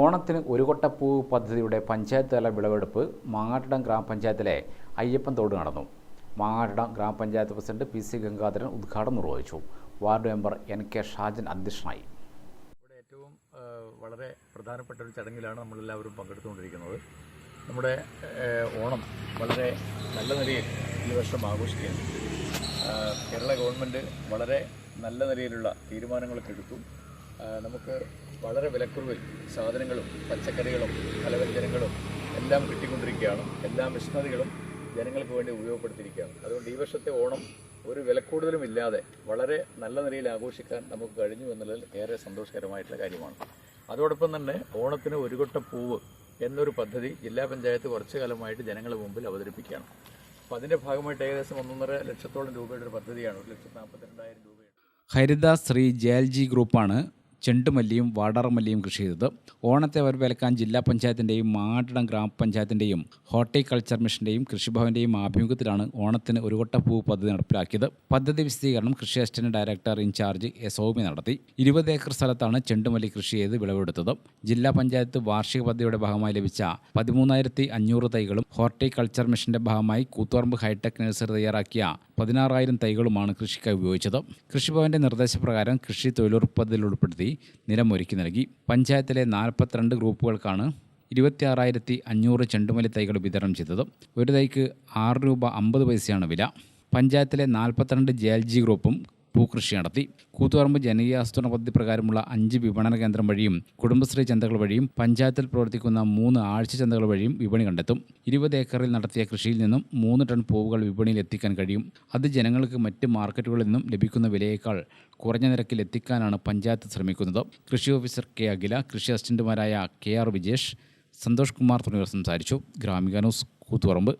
ഓണത്തിന് ഒരു കൊട്ടപ്പൂ പദ്ധതിയുടെ പഞ്ചായത്ത് തല വിളവെടുപ്പ് മാങ്ങാട്ടിടം ഗ്രാമപഞ്ചായത്തിലെ അയ്യപ്പൻ തോട് നടന്നു. മാങ്ങാട്ടിടം ഗ്രാമപഞ്ചായത്ത് പ്രസിഡന്റ് പി സി ഗംഗാധരൻ ഉദ്ഘാടനം നിർവഹിച്ചു. Ward member N K Shajan അധ്യക്ഷനായി. ഇവിടെ ഏറ്റവും വളരെ പ്രധാനപ്പെട്ട ഒരു ചടങ്ങിലാണ് നമ്മളെല്ലാവരും പങ്കെടുത്തുകൊണ്ടിരിക്കുന്നത്. നമ്മുടെ ഓണം വളരെ നല്ല നിലയിൽ ഈ വർഷം ആഘോഷിക്കുകയാണ്. കേരള ഗവൺമെന്റ് വളരെ നല്ല നിലയിലുള്ള തീരുമാനങ്ങളൊക്കെ എടുത്തു. നമുക്ക് വളരെ വിലക്കുറവിൽ സാധനങ്ങളും പച്ചക്കറികളും പലവ്യഞ്ജനങ്ങളും എല്ലാം കിട്ടിക്കൊണ്ടിരിക്കുകയാണ്. എല്ലാ മിഷനറികളും ജനങ്ങൾക്ക് വേണ്ടി ഉപയോഗപ്പെടുത്തിയിരിക്കുകയാണ്. അതുകൊണ്ട് ഈ വർഷത്തെ ഓണം ഒരു വിലക്കൂടുതലും ഇല്ലാതെ വളരെ നല്ല നിലയിൽ ആഘോഷിക്കാൻ നമുക്ക് കഴിഞ്ഞു എന്നുള്ളതിൽ ഏറെ സന്തോഷകരമായിട്ടുള്ള കാര്യമാണ്. അതോടൊപ്പം തന്നെ ഓണത്തിന് ഒരു കൊട്ട പൂവ് എന്നൊരു പദ്ധതി ജില്ലാ പഞ്ചായത്ത് കുറച്ചു കാലമായിട്ട് ജനങ്ങളുടെ മുമ്പിൽ അവതരിപ്പിക്കുകയാണ്. അപ്പോൾ അതിന്റെ ഭാഗമായിട്ട് ഏകദേശം ഒന്നൊന്നര ലക്ഷത്തോളം രൂപയുടെ ഒരു പദ്ധതിയാണ്. ഒരു ലക്ഷത്തി നാൽപ്പത്തിരണ്ടായിരം രൂപയുടെ. ഹരിത ശ്രീ ജയൽജി ഗ്രൂപ്പാണ് ചെണ്ടുമല്ലിയും വാടാർമല്ലിയും കൃഷി ചെയ്തത്. ഓണത്തെ വരവേൽക്കാൻ ജില്ലാ പഞ്ചായത്തിന്റെയും മാങ്ങാട്ടിടം ഗ്രാമപഞ്ചായത്തിന്റെയും ഹോർട്ടിക്കൾച്ചർ മിഷന്റെയും കൃഷിഭവന്റെയും ആഭിമുഖ്യത്തിലാണ് ഓണത്തിന് ഒരു കൊട്ട പൂ പദ്ധതി നടപ്പിലാക്കിയത്. പദ്ധതി വിശദീകരണം കൃഷി assistant director incharge A Soumya നടത്തി. ഇരുപത് ഏക്കർ സ്ഥലത്താണ് ചെണ്ടുമല്ലി കൃഷി ചെയ്ത് വിളവെടുത്തത്. ജില്ലാ പഞ്ചായത്ത് വാർഷിക പദ്ധതിയുടെ ഭാഗമായി ലഭിച്ച പതിമൂന്നായിരത്തി അഞ്ഞൂറ് തൈകളും ഹോർട്ടിക്കൾച്ചർ മിഷന്റെ ഭാഗമായി കൂത്തുപറമ്പ് ഹൈടെക് നഴ്സറി തയ്യാറാക്കിയ പതിനാറായിരം തൈകളുമാണ് കൃഷിക്കായി ഉപയോഗിച്ചത്. കൃഷിഭവന്റെ നിർദ്ദേശപ്രകാരം കൃഷി തൊഴിലുറപ്പ് പദ്ധതിയിൽ ഉൾപ്പെടുത്തി നിലമൊരുക്കി നൽകി. പഞ്ചായത്തിലെ നാൽപ്പത്തിരണ്ട് ഗ്രൂപ്പുകൾക്കാണ് ഇരുപത്തിയാറായിരത്തി അഞ്ഞൂറ് ചെണ്ടുമല്ലി തൈകൾ വിതരണം ചെയ്തത്. ഒരു തൈക്ക് ആറ് രൂപ അമ്പത് പൈസയാണ് വില. പഞ്ചായത്തിലെ നാൽപ്പത്തിരണ്ട് ജെ എൽ ജി ഗ്രൂപ്പും പൂക്കൃഷി നടത്തി. കൂത്തുപറമ്പ് ജനകീയാസൂത്രണ പദ്ധതി പ്രകാരമുള്ള അഞ്ച് വിപണന കേന്ദ്രം വഴിയും കുടുംബശ്രീ ചന്തകൾ വഴിയും പഞ്ചായത്തിൽ പ്രവർത്തിക്കുന്ന മൂന്ന് ആഴ്ച ചന്തകൾ വഴിയും വിപണി കണ്ടെത്തും. ഇരുപത് ഏക്കറിൽ നടത്തിയ കൃഷിയിൽ നിന്നും മൂന്ന് ടൺ പൂവുകൾ വിപണിയിൽ എത്തിക്കാൻ കഴിയും. അത് ജനങ്ങൾക്ക് മറ്റ് മാർക്കറ്റുകളിൽ നിന്നും ലഭിക്കുന്ന വിലയേക്കാൾ കുറഞ്ഞ നിരക്കിൽ എത്തിക്കാനാണ് പഞ്ചായത്ത് ശ്രമിക്കുന്നത്. കൃഷി ഓഫീസർ കെ അഖില കൃഷി അസിസ്റ്റന്റുമാരായ കെ ആർ വിജേഷ് സന്തോഷ് കുമാർ തുടങ്ങിയവർ സംസാരിച്ചു. ഗ്രാമിക ന്യൂസ് കൂത്തുപറമ്പ്.